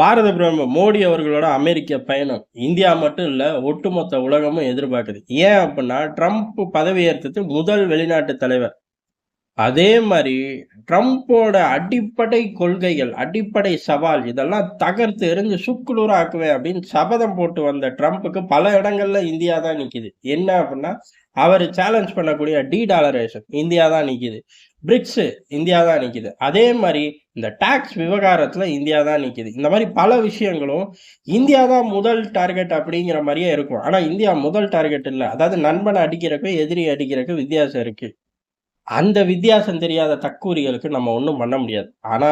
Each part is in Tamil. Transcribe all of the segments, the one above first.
பாரத பிரதமர் மோடி அவர்களோட அமெரிக்க பயணம். இந்தியா மட்டும் இல்ல ஒட்டுமொத்த உலகமும் எதிர்பார்க்குது. ஏன் அப்படின்னா ட்ரம்ப் பதவியேற்றது முதல் வெளிநாட்டு தலைவர் அதே மாதிரி ட்ரம்ப்போட அடிப்படை கொள்கைகள் அடிப்படை சவால் இதெல்லாம் தகர்த்து எறிஞ்சு சுக்குலூராக்குவேன் அப்படின்னு சபதம் போட்டு வந்த ட்ரம்ப்புக்கு பல இடங்கள்ல இந்தியா தான் நிற்கிது என்ன அப்படின்னா அவர் சேலஞ்ச் பண்ணக்கூடிய டி டாலரேஷன் இந்தியா தான் நிற்கிது பிரிக்ஸ் இந்தியா தான் நிற்கிது அதே மாதிரி இந்த டாக்ஸ் விவகாரத்தில் இந்தியா தான் நிற்கிது இந்த மாதிரி பல விஷயங்களும் இந்தியா தான் முதல் டார்கெட் அப்படிங்கிற மாதிரியே இருக்கும். ஆனால் இந்தியா முதல் டார்கெட் இல்லை. அதாவது நண்பனை அடிக்கிறக்கு எதிரி அடிக்கிறக்கு வித்தியாசம் இருக்குது அந்த வித்தியாசம் தெரியாத தக்கூரிகளுக்கு நம்ம ஒன்றும் பண்ண முடியாது. ஆனா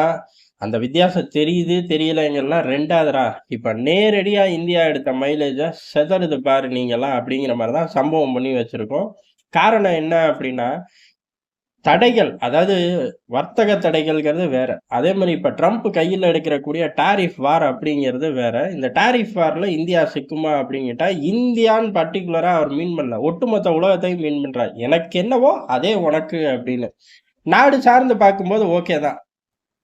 அந்த வித்தியாசம் தெரியுது தெரியலைங்கெல்லாம் ரெண்டாவதுரா. இப்ப நேரடியா இந்தியா எடுத்த மைலேஜை செதறுது பாரு நீங்களாம் அப்படிங்கிற மாதிரி தான் சம்பவம் பண்ணி வச்சிருக்கோம். காரணம் என்ன அப்படின்னா தடைகள் அதாவது வர்த்தக தடைகள்ங்கிறது வேற. அதே மாதிரி இப்போ ட்ரம்ப் கையில் எடுக்கிறக்கூடிய டாரிஃப் வார் அப்படிங்கிறது வேற. இந்த டாரிஃப் வாரில் இந்தியா சிக்குமா அப்படிங்கிட்டா இந்தியான்னு பர்டிகுலராக அவர் மீன் பண்ணல. ஒட்டுமொத்த உலகத்தையும் மீன் பண்ணுறார் எனக்கு என்னவோ அதே உனக்கு அப்படின்னு. நாடு சார்ந்து பார்க்கும்போது ஓகே தான்.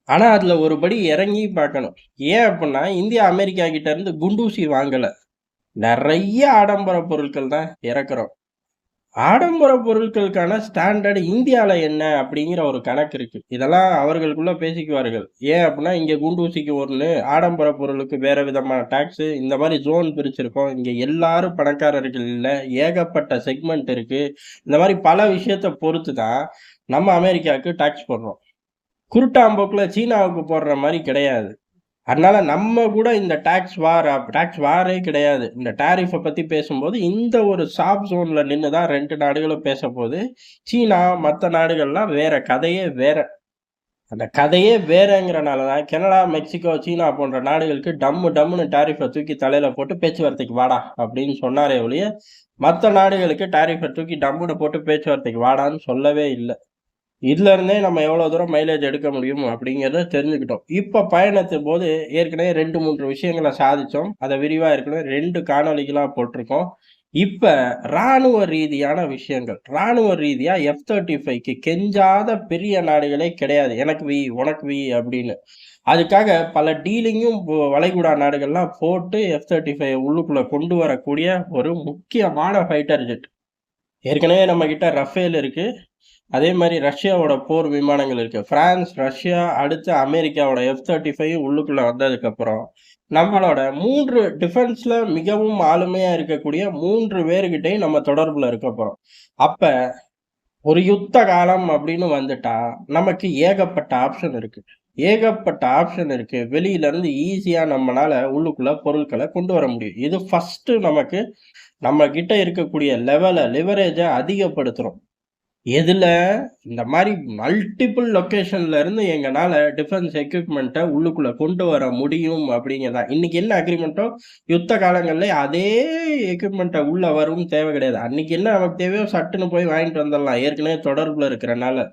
ஆனால் அதில் ஒரு படி இறங்கி பார்க்கணும். ஏன் அப்படின்னா இந்தியா அமெரிக்கா கிட்ட இருந்து குண்டூசி வாங்கலை. நிறைய ஆடம்பர பொருட்கள் தான் இறக்குறோம். ஆடம்பர பொருட்களுக்கான ஸ்டாண்டர்ட் இந்தியாவில் என்ன அப்படிங்கிற ஒரு கணக்கு இருக்கு. இதெல்லாம் அவர்களுக்குள்ள பேசிக்குவார்கள். ஏன் அப்படின்னா இங்கே குண்டூசிக்கு ஒன்று ஆடம்பர பொருளுக்கு வேற விதமான டாக்ஸ் இந்த மாதிரி ஜோன் பிரிச்சிருக்கோம். இங்கே எல்லாரும் பணக்காரர்கள் இல்லை ஏகப்பட்ட செக்மெண்ட் இருக்கு. இந்த மாதிரி பல விஷயத்தை பொறுத்து தான் நம்ம அமெரிக்காவுக்கு டாக்ஸ் போடுறோம். குருட்டாம்போக்கில் சீனாவுக்கு போடுற மாதிரி கிடையாது. அதனால நம்ம கூட இந்த டாக்ஸ் வார் டாக்ஸ் வாரே கிடையாது. இந்த டாரிஃபை பற்றி பேசும்போது இந்த ஒரு சாப் ஜோனில் நின்று தான் ரெண்டு நாடுகளும் பேச போது சீனா மற்ற நாடுகள்லாம் வேற கதையே வேற. அந்த கதையே வேறங்கிறனால தான் கனடா மெக்சிகோ சீனா போன்ற நாடுகளுக்கு டம்மு டம்முன்னு டாரிஃபை தூக்கி தலையில் போட்டு பேச்சுவார்த்தைக்கு வாடா அப்படின்னு சொன்னாரே ஒழிய மற்ற நாடுகளுக்கு டாரிஃபை தூக்கி டம்முன்னு போட்டு பேச்சுவார்த்தைக்கு வாடான்னு சொல்லவே இல்லை. இதுலேருந்தே நம்ம எவ்வளோ தூரம் மைலேஜ் எடுக்க முடியும் அப்படிங்கிறத தெரிஞ்சுக்கிட்டோம். இப்போ பயணத்தின் போது ஏற்கனவே ரெண்டு மூன்று விஷயங்களை சாதித்தோம் அதை விரிவாக இருக்கணும். ரெண்டு காணொலிகளாக போட்டிருக்கோம். இப்போ ராணுவ ரீதியான விஷயங்கள். ராணுவ ரீதியாக எஃப் தேர்ட்டி ஃபைவ்க்கு கெஞ்சாத பெரிய நாடுகளே கிடையாது. எனக்கு வி உனக்கு வி அப்படின்னு. அதுக்காக பல டீலிங்கும் போ- வளைகுடா நாடுகள்லாம் போட்டு எஃப் தேர்ட்டி ஃபைவ் உள்ளுக்குள்ளே கொண்டு வரக்கூடிய ஒரு முக்கியமான ஃபைட்டர் ஜெட் ஏற்கனவே நம்ம கிட்ட ரஃபேல் இருக்கு. அதே மாதிரி ரஷ்யாவோட போர் விமானங்கள் இருக்கு. பிரான்ஸ் ரஷ்யா அடுத்து அமெரிக்காவோட எஃப் தேர்ட்டி ஃபைவ் உள்ளுக்குள்ள வந்ததுக்கு அப்புறம் நம்மளோட மூன்று டிஃபென்ஸ்ல மிகவும் ஆளுமையா இருக்கக்கூடிய மூன்று பேர்கிட்டையும் நம்ம தொடர்புல இருக்க போறோம் அப்ப ஒரு யுத்த காலம் அப்படின்னு வந்துட்டா நமக்கு ஏகப்பட்ட ஆப்ஷன் இருக்கு. ஏகப்பட்ட ஆப்ஷன் இருக்கு. வெளியில இருந்து ஈஸியா நம்மளால உள்ளுக்குள்ள பொருட்களை கொண்டு வர முடியும். இது ஃபர்ஸ்ட் நமக்கு நம்ம கிட்ட இருக்கக்கூடிய லெவலை லிவரேஜை அதிகப்படுத்துகிறோம் எதில்? இந்த மாதிரி மல்டிபிள் லொக்கேஷன்லேருந்து இருந்து எங்கனால டிஃபென்ஸ் எக்யூப்மெண்ட்டை உள்ளுக்குள்ளே கொண்டு வர முடியும் அப்படிங்கிறதா. இன்னைக்கு என்ன அக்ரிமெண்ட்டோ யுத்த காலங்களில் அதே எக்யூப்மெண்ட்டை உள்ளே வரும் தேவை கிடையாது. அன்னைக்கு என்ன நமக்கு தேவையோ சட்டுன்னு போய் வாங்கிட்டு வந்துடலாம். ஏற்கனவே தொடர்பில் இருக்கிறனால.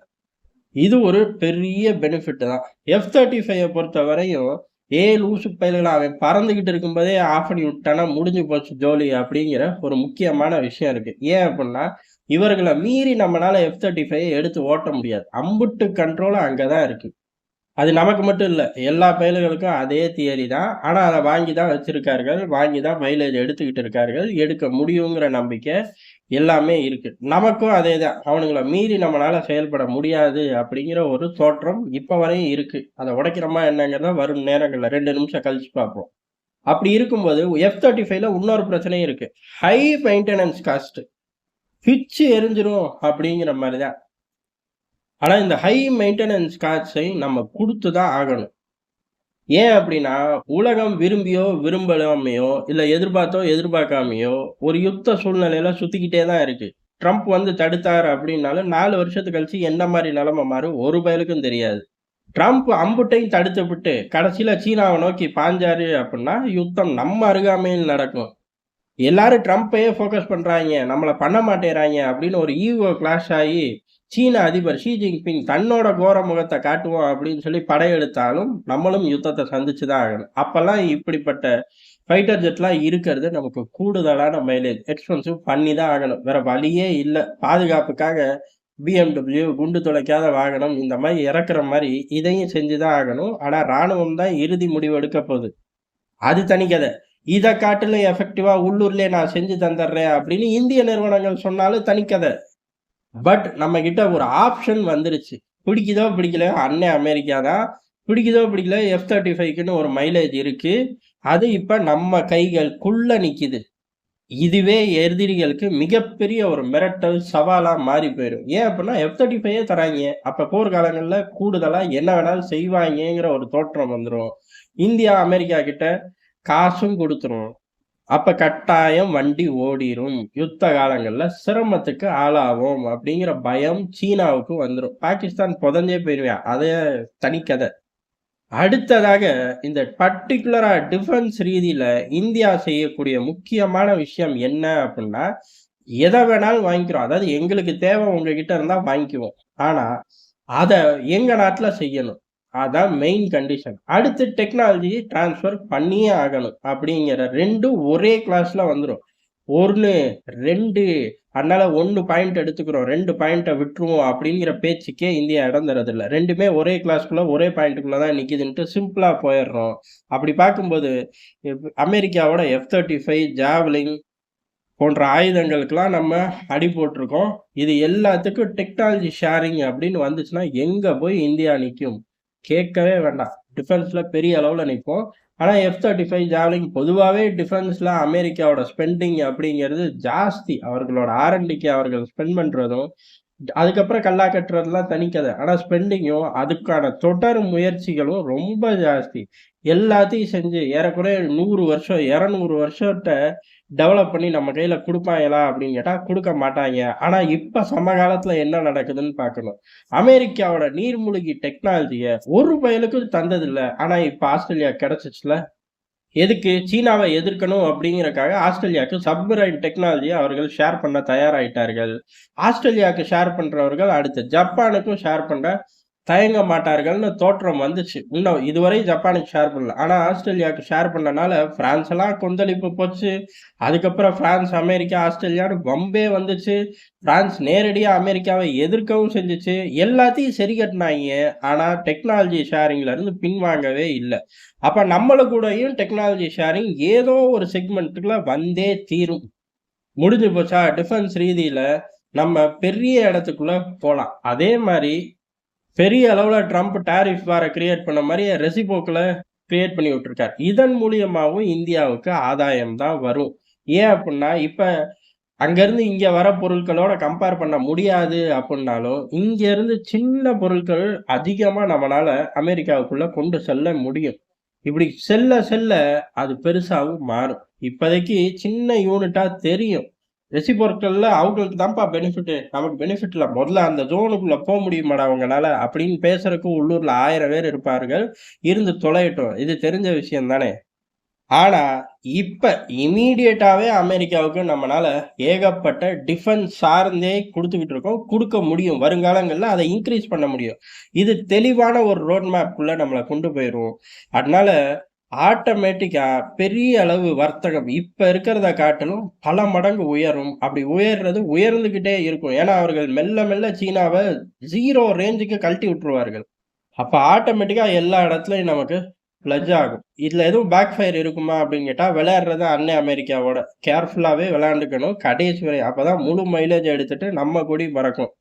இது ஒரு பெரிய பெனிஃபிட் தான். எஃப் தேர்ட்டி ஃபைவை பொறுத்த வரையும் ஏ லூசு பயில்களா அவன் பறந்துகிட்டு இருக்கும்போதே ஆஃப் பண்ணி விட்டானா முடிஞ்சு போச்சு ஜோலி அப்படிங்கிற ஒரு முக்கியமான விஷயம் இருக்கு. ஏன் அப்படின்னா இவர்களை மீறி நம்மளால எஃப் தேர்ட்டி ஃபைவ் எடுத்து ஓட்ட முடியாது. அம்புட்டு கண்ட்ரோல் அங்கதான் இருக்கு. அது நமக்கு மட்டும் இல்லை எல்லா பயில்களுக்கும் அதே தியரி தான். ஆனால் அதை வாங்கி தான் வச்சிருக்கார்கள். வாங்கி தான் மைலேஜ் எடுத்துக்கிட்டு இருக்கார்கள். எடுக்க முடியுங்கிற நம்பிக்கை எல்லாமே இருக்கு. நமக்கும் அதே தான். அவனுங்களை மீறி நம்மளால செயல்பட முடியாது அப்படிங்கிற ஒரு தோற்றம் இப்போ வரையும் இருக்கு. அதை உடைக்கிறோமா என்னங்கிறத வரும் நேரங்களில் ரெண்டு நிமிஷம் கழிச்சு பார்ப்போம். அப்படி இருக்கும்போது எஃப் தேர்ட்டி ஃபைவ்ல இன்னொரு பிரச்சனையும் இருக்கு. ஹை மெயின்டெனன்ஸ் காஸ்ட் பிச்சு எரிஞ்சிரும் அப்படிங்கிற மாதிரி தான் ஆனால் இந்த ஹை மெயின்டெனன்ஸ் காஸ்டை நம்ம கொடுத்து தான் ஆகணும். ஏன் அப்படின்னா உலகம் விரும்பியோ விரும்பாமையோ இல்லை எதிர்பார்த்தோ எதிர்பார்க்காமையோ ஒரு யுத்த சூழ்நிலையில சுற்றிக்கிட்டே தான் இருக்குது ட்ரம்ப் வந்து தடுத்தார் அப்படின்னாலும் நாலு வருஷத்துக்கு கழிச்சு என்ன மாதிரி நிலைமை மாறும்? ஒரு பயலுக்கும் தெரியாது. ட்ரம்ப் அம்புட்டையும் தடுத்து விட்டு கடைசியில் சீனாவை நோக்கி பாஞ்சாரு அப்படின்னா யுத்தம் நம்ம அருகாமையில் நடக்கும். எல்லாரும் ட்ரம்ப்பையே ஃபோக்கஸ் பண்ணுறாங்க நம்மளை பண்ண மாட்டேறாங்க அப்படின்னு ஒரு ஈவோ கிளாஷ் ஆகி சீன அதிபர் ஷி ஜின்பிங் தன்னோட கோர முகத்தை காட்டுவோம் அப்படின்னு சொல்லி படையெடுத்தாலும் நம்மளும் யுத்தத்தை சந்திச்சு தான் ஆகணும். அப்பெல்லாம் இப்படிப்பட்ட ஃபைட்டர் ஜெட்லாம் இருக்கிறது நமக்கு கூடுதலான மைலேஜ் எக்ஸ்பென்சிவ் பண்ணி தான் ஆகணும். வேற வழியே இல்லை. பாதுகாப்புக்காக பிஎம்டபிள்யூ குண்டு துளைக்காத வாகனம் இந்த மாதிரி இறக்குற மாதிரி இதையும் செஞ்சு தான் ஆகணும். ஆனால் ராணுவம் தான் இறுதி முடிவு எடுக்க போகுது. அது தனி கதை. இதை காட்டிலும் எஃபெக்டிவாக உள்ளூர்லேயே நான் செஞ்சு தந்துடுறேன் அப்படின்னு இந்திய நிறுவனங்கள் சொன்னாலும் தனிக்கதை பட் நம்ம கிட்ட ஒரு ஆப்ஷன் வந்துருச்சு. பிடிக்குதோ பிடிக்கலையோ அன்னை அமெரிக்கா தான். பிடிக்குதோ பிடிக்கல எஃப் தேர்ட்டி ஃபைவ்க்குன்னு ஒரு மைலேஜ் இருக்கு. அது இப்ப நம்ம கைகளுக்குள்ள நிக்குது. இதுவே எதிரிகளுக்கு மிகப்பெரிய ஒரு மிரட்டல் சவாலா மாறி போயிடும் ஏன் அப்படின்னா எஃப் தேர்ட்டி ஃபைவே தராங்க. அப்ப போர்க்காலங்கள்ல கூடுதலா என்ன வேணாலும் செய்வாங்கங்கிற ஒரு தோற்றம் வந்துடும் இந்தியா அமெரிக்கா கிட்ட காசும் கொடுத்துரும். அப்ப கட்டாயம் வண்டி ஓடிரும். யுத்த காலங்கள்ல சிரமத்துக்கு ஆளாகும் அப்படிங்கிற பயம் சீனாவுக்கு வந்துடும் பாகிஸ்தான் புதஞ்சே போயிருவேன் அதே தனிக்கதை. அடுத்ததாக இந்த பர்டிகுலரா டிஃபென்ஸ் ரீதியில இந்தியா செய்யக்கூடிய முக்கியமான விஷயம் என்ன அப்படின்னா எதை வேணாலும் வாங்கிக்கிறோம். அதாவது எங்களுக்கு தேவை உங்ககிட்ட இருந்தா வாங்கிக்குவோம். ஆனா அதை எங்க நாட்டுல செய்யணும்? அதான் மெயின் கண்டிஷன் அடுத்து டெக்னாலஜி டிரான்ஸ்ஃபர் பண்ணியே ஆகணும் அப்படிங்கிற ரெண்டும் ஒரே கிளாஸ்ல வந்துடும் ஒன்று ரெண்டு அதனால ஒன்று பாயிண்ட் எடுத்துக்கிறோம் ரெண்டு பாயிண்ட்டை விட்டுருவோம் அப்படிங்கிற பேச்சுக்கே இந்தியா இடம் தரதில்ல ரெண்டுமே ஒரே கிளாஸ்க்குள்ள ஒரே பாயிண்ட்டுக்குள்ள தான் நிற்கிதுன்ட்டு சிம்பிளாக போயிடுறோம். அப்படி பார்க்கும்போது அமெரிக்காவோட எஃப் தேர்ட்டி ஃபைவ் ஜாவ்லிங் போன்ற ஆயுதங்களுக்கெல்லாம் நம்ம அடி போட்டிருக்கோம். இது எல்லாத்துக்கும் டெக்னாலஜி ஷேரிங் அப்படின்னு வந்துச்சுன்னா எங்கே போய் இந்தியா நிற்கும் கேட்கவே வேண்டாம். டிஃபென்ஸில் பெரிய அளவில் நிற்போம் ஆனால் எஃப் தேர்ட்டி ஃபைவ் ஜாவ்லிங் பொதுவாகவே டிஃபென்ஸில் அமெரிக்காவோட ஸ்பெண்டிங் அப்படிங்கிறது ஜாஸ்தி. அவர்களோட ஆர்என்டிக்கு அவர்கள் ஸ்பெண்ட் பண்ணுறதும் அதுக்கப்புறம் கல்லா கட்டுறதுலாம் தனிக்கதை ஆனால் ஸ்பெண்டிங்கும் அதுக்கான தொடர் முயற்சிகளும் ரொம்ப ஜாஸ்தி. எல்லாத்தையும் செஞ்சு ஏறக்குறைய நூறு வருஷம் இரநூறு வருஷத்தை டெவலப் பண்ணி நம்ம கையில் கொடுப்பாங்களா அப்படின்னு கேட்டால் கொடுக்க மாட்டாங்க. ஆனால் இப்போ சமகாலத்தில் என்ன நடக்குதுன்னு பார்க்கணும். அமெரிக்காவோட நீர்மூழ்கி டெக்னாலஜியை ஒரு பயலுக்கும் தந்ததில்ல. ஆனால் இப்போ ஆஸ்திரேலியா கிடச்சிச்சுல. எதுக்கு? சீனாவை எதிர்க்கணும் அப்படிங்கிறக்காக ஆஸ்திரேலியாவுக்கு சப்மரைன் டெக்னாலஜியை அவர்கள் ஷேர் பண்ண தயாராயிட்டார்கள். ஆஸ்திரேலியாவுக்கு ஷேர் பண்ணுறவர்கள் அடுத்து ஜப்பானுக்கும் ஷேர் பண்ண தயங்க மாட்டார்கள்னு தோற்றம் வந்துச்சு. இன்னும் இதுவரை ஜப்பானுக்கு ஷேர் பண்ணல. ஆனால் ஆஸ்திரேலியாவுக்கு ஷேர் பண்ணனால பிரான்ஸ் எல்லாம் கொந்தளிப்பு போச்சு. அதுக்கப்புறம் பிரான்ஸ் அமெரிக்கா ஆஸ்திரேலியான்னு பம்பே வந்துச்சு. பிரான்ஸ் நேரடியாக அமெரிக்காவை எதிர்க்கவும் செஞ்சுச்சு. எல்லாத்தையும் சரி கட்டினாங்க. ஆனால் டெக்னாலஜி ஷேரிங்லேருந்து பின்வாங்கவே இல்லை. அப்போ நம்மள கூடயும் டெக்னாலஜி ஷேரிங் ஏதோ ஒரு செக்மெண்ட்டுக்குள்ள வந்தே தீரும். முடிஞ்சு போச்சா? டிஃபென்ஸ் ரீதியில் நம்ம பெரிய இடத்துக்குள்ள போகலாம் அதே மாதிரி பெரிய அளவில் ட்ரம்ப் டேரிஃப் வார கிரியேட் பண்ண மாதிரி ரெசிபோக்கில் கிரியேட் பண்ணி விட்டுருக்கார். இதன் மூலியமாகவும் இந்தியாவுக்கு ஆதாயம் தான் வரும். ஏன் அப்படின்னா இப்போ அங்கேருந்து இங்கே வர பொருட்களோட கம்பேர் பண்ண முடியாது அப்படின்னாலும் இங்கேருந்து சின்ன பொருட்கள் அதிகமாக நம்மளால் அமெரிக்காவுக்குள்ளே கொண்டு செல்ல முடியும். இப்படி செல்ல செல்ல அது பெருசாகவும் மாறும். இப்போதைக்கு சின்ன யூனிட்டாக தெரியும். ரெசிபொருட்கள்ல அவங்களுக்கு தான்ப்பா பெனிஃபிட் நமக்கு பெனிஃபிட் இல்லை. முதல்ல அந்த ஜோனுக்குள்ள போக முடியுமாடா அவங்களால அப்படின்னு பேசுறதுக்கு உள்ளூர்ல ஆயிரம் பேர் இருப்பார்கள். இருந்து தொலையட்டும். இது தெரிஞ்ச விஷயம் தானே. ஆனா இப்ப இமீடியட்டாவே அமெரிக்காவுக்கு நம்மளால ஏகப்பட்ட டிஃபென்ஸ் சார்ந்தே கொடுத்துக்கிட்டு இருக்கோம். கொடுக்க முடியும். வருங்காலங்கள்ல அதை இன்க்ரீஸ் பண்ண முடியும். இது தெளிவான ஒரு ரோட் மேப்குள்ள நம்மளை கொண்டு போயிடும் அதனால ஆட்டோமேட்டிக்காக பெரிய அளவு வர்த்தகம் இப்போ இருக்கிறத காட்டிலும் பல மடங்கு உயரும். அப்படி உயர்றது உயர்ந்துக்கிட்டே இருக்கும். ஏன்னா அவர்கள் மெல்ல மெல்ல சீனாவை ஜீரோ ரேஞ்சுக்கு கழட்டி விட்டுருவார்கள். அப்போ ஆட்டோமேட்டிக்காக எல்லா இடத்துலையும் நமக்கு ப்ளஜ் ஆகும். இதில் எதுவும் பேக் ஃபயர் இருக்குமா அப்படின்னு கேட்டால் விளையாடுறது அன்னை அமெரிக்காவோட. கேர்ஃபுல்லாகவே விளையாண்டுக்கணும். கடைசி வரை அப்பதான் முழு மைலேஜ் எடுத்துட்டு நம்ம கொடி பறக்கும்.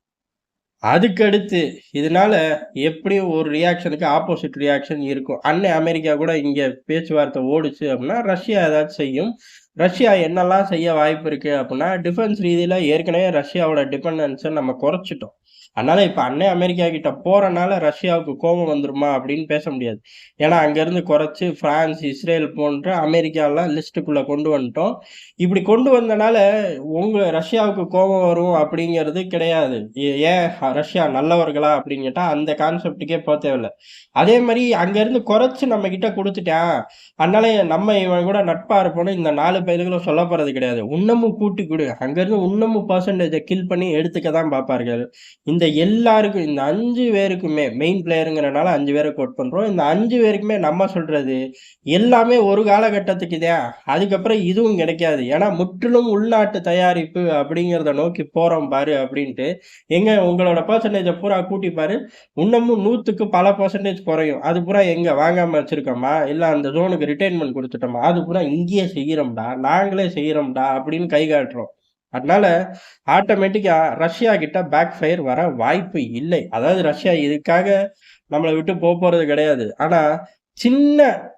அதுக்கடுத்து இதனால எப்படியும் ஒரு ரியாக்ஷனுக்கு ஆப்போசிட் ரியாக்ஷன் இருக்கும்? அன்னை அமெரிக்கா கூட இங்க பேச்சுவார்த்தை ஓடுச்சு அப்படின்னா ரஷ்யா ஏதாச்சும் செய்யும். ரஷ்யா என்னெல்லாம் செய்ய வாய்ப்பு இருக்குது அப்படின்னா டிஃபென்ஸ் ரீதியில் ஏற்கனவே ரஷ்யாவோட டிபெண்டன்ஸை நம்ம குறைச்சிட்டோம். அதனால் இப்போ அன்னை அமெரிக்கா கிட்ட போகிறனால ரஷ்யாவுக்கு கோபம் வந்துருமா அப்படின்னு பேச முடியாது. ஏன்னா அங்கேருந்து குறைச்சி ஃப்ரான்ஸ் இஸ்ரேல் போன்ற அமெரிக்காலாம் லிஸ்ட்டுக்குள்ளே கொண்டு வந்துட்டோம். இப்படி கொண்டு வந்தனால உங்கள் ரஷ்யாவுக்கு கோபம் வரும் அப்படிங்கிறது கிடையாது. ஏன் ரஷ்யா நல்லவர்களா அப்படின்னு கேட்டால் அந்த கான்செப்டுக்கே போக தேவையில்ல. அதே மாதிரி அங்கேருந்து குறைச்சி நம்ம கிட்ட கொடுத்துட்டான். அதனால நம்ம இவன் கூட நட்பாக இருப்போம்னு இந்த நாலு பயிர்களும் சொல்ல போகிறது கிடையாது. இன்னமும் கூட்டி கொடு. அங்கேருந்து இன்னமும் பர்சன்டேஜை கில் பண்ணி எடுத்துக்க தான் பார்ப்பார்கள். இந்த எல்லாருக்கும் இந்த அஞ்சு பேருக்குமே மெயின் பிளேயருங்கிறனால அஞ்சு பேரை கோட் பண்ணுறோம் இந்த அஞ்சு பேருக்குமே நம்ம சொல்கிறது எல்லாமே ஒரு காலகட்டத்துக்கு தான் அதுக்கப்புறம் இதுவும் கிடைக்காது. ஏன்னா முற்றிலும் உள்நாட்டு தயாரிப்பு அப்படிங்கிறத நோக்கி போகிறோம் பாரு அப்படின்ட்டு எங்கே உங்களோட பர்சன்டேஜை பூரா கூட்டி பாரு. இன்னமும் நூற்றுக்கு பல பர்சன்டேஜ் குறையும். அது பூரா எங்கே வாங்காமல் வச்சுருக்கோமா? இல்லை அந்த ஜோனுக்கு ரிட்டைன்மெண்ட் கொடுத்துட்டோமா? அது பூரா இங்கேயே செய்கிறோம்டா. நாங்களே செய்கிறோம்டா அப்படின்னு கை காட்டுறோம். அதனால ஆட்டோமேட்டிக்கா ரஷ்யா கிட்ட பேக் ஃபயர் வர வாய்ப்பு இல்லை. அதாவது ரஷ்யா இதுக்காக நம்மளை விட்டு போக போறது கிடையாது. ஆனா சின்ன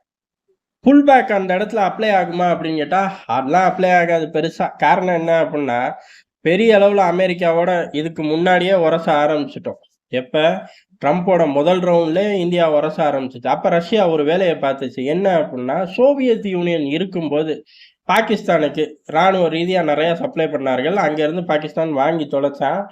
புல் பேக் அந்த இடத்துல அப்ளை ஆகுமா அப்படின்னு கேட்டா அதெல்லாம் அப்ளை ஆகாது பெருசா. காரணம் என்ன அப்படின்னா பெரிய அளவில் அமெரிக்காவோட இதுக்கு முன்னாடியே உரச ஆரம்பிச்சிட்டோம். எப்ப? ட்ரம்ப்போட முதல் ரவுண்ட்ல இந்தியா உரச ஆரம்பிச்சிச்சு. அப்ப ரஷ்யா ஒரு வேலையை பார்த்துச்சு. என்ன அப்படின்னா சோவியத் யூனியன் இருக்கும்போது பாகிஸ்தானுக்கு ராணுவ ரீதியாக நிறைய சப்ளை பண்ணார்கள். அங்கேருந்து பாகிஸ்தான் வாங்கி தொலைச்சான்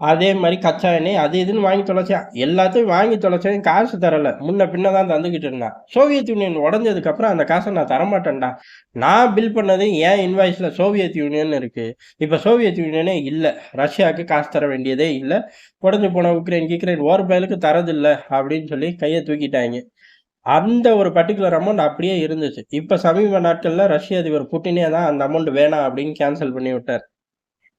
அதே மாதிரி கச்சா எண்ணெய் அது இதுன்னு வாங்கி தொலைச்சான் எல்லாத்தையும் வாங்கி தொலைச்சேன் காசு தரல. முன்ன பின்ன தான் தந்துக்கிட்டு இருந்தான் சோவியத் யூனியன் உடஞ்சதுக்கு அப்புறம் அந்த காசை நான் தரமாட்டேன்டா. நான் பில் பண்ணது ஏன் இன்வாய்ஸ்ல சோவியத் யூனியன் இருக்கு. இப்ப சோவியத் யூனியனே இல்லை. ரஷ்யாவுக்கு காசு தர வேண்டியதே இல்லை. உடஞ்சு போன உக்ரைன் கிக்ரைன் ஓர் பயலுக்கு தரதில்லை அப்படின்னு சொல்லி கையை தூக்கிட்டாங்க. அந்த ஒரு பர்டிகுலர் அமௌண்ட் அப்படியே இருந்துச்சு. இப்போ சமீப நாட்களில் ரஷ்ய அதிபர் புட்டினே தான் அந்த அமௌண்ட் வேணாம் அப்படின்னு கேன்சல் பண்ணி விட்டார்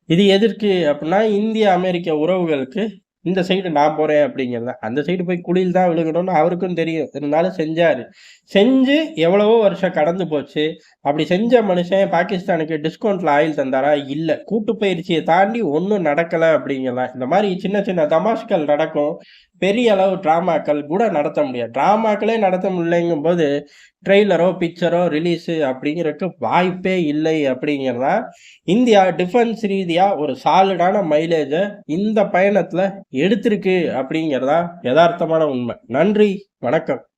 இது எதற்கு அப்படின்னா இந்திய அமெரிக்க உறவுகளுக்கு இந்த சைடு நான் போறேன் அப்படிங்கிறத. அந்த சைடு போய் குழியில் தான் விழுகணும்னு அவருக்கும் தெரியும். இருந்தாலும் செஞ்சாரு. செஞ்சு எவ்வளவோ வருஷம் கடந்து போச்சு. அப்படி செஞ்ச மனுஷன் பாகிஸ்தானுக்கு டிஸ்கவுண்ட்ல ஆயில் தந்தாரா? இல்ல. கூட்டு பயிற்சியை தாண்டி ஒன்றும் நடக்கல அப்படிங்கலாம் இந்த மாதிரி சின்ன சின்ன தமாஷ்கள் நடக்கும். பெரிய அளவு டிராமாக்கள் கூட நடத்த முடியாது. டிராமாக்களே நடத்த முடியலைங்கும் போது ட்ரெய்லரோ பிக்சரோ ரிலீஸு அப்படிங்கிறதுக்கு வாய்ப்பே இல்லை அப்படிங்கிறதா? இந்தியா டிஃபென்ஸ் ரீதியாக ஒரு சாலிடான மைலேஜை இந்த பயணத்தில் எடுத்திருக்கு அப்படிங்கிறதா யதார்த்தமான உண்மை. நன்றி வணக்கம்.